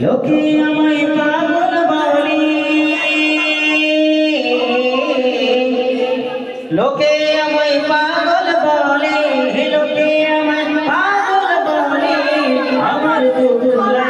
লোকে আমায় পাগল বলে লোকে আমায় পাগল বলে লোকে আমায় পাগল বলে আমার দুপুরা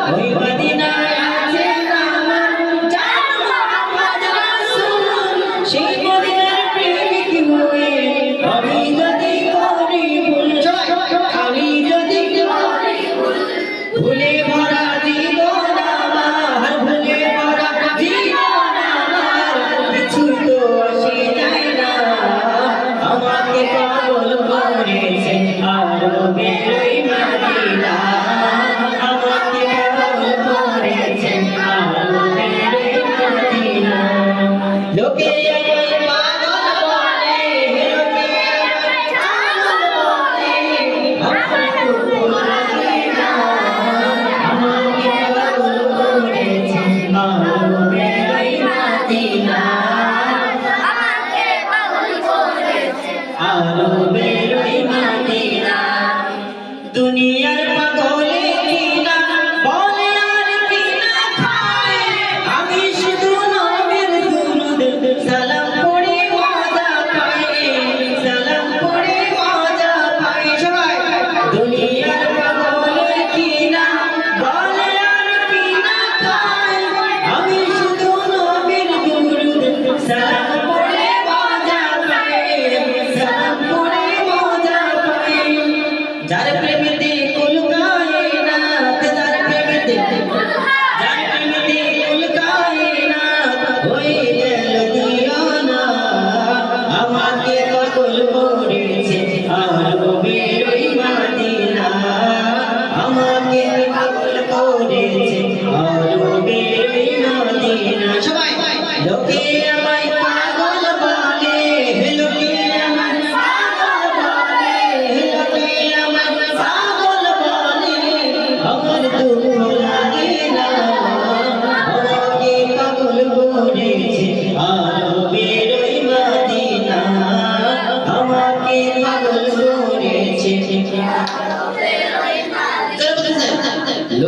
Amen.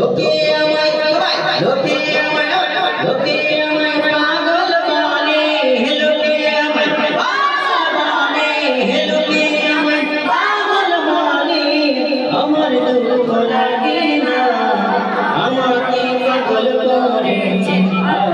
লোকে আমায় লোকে আমায় লোকে আমায় পাগল বলে। লোকে আমায় পাগল বলে। লোকে আমায় পাগল বলে আমার দুঃখ লাগে না আমাকে পাগল করেছে আর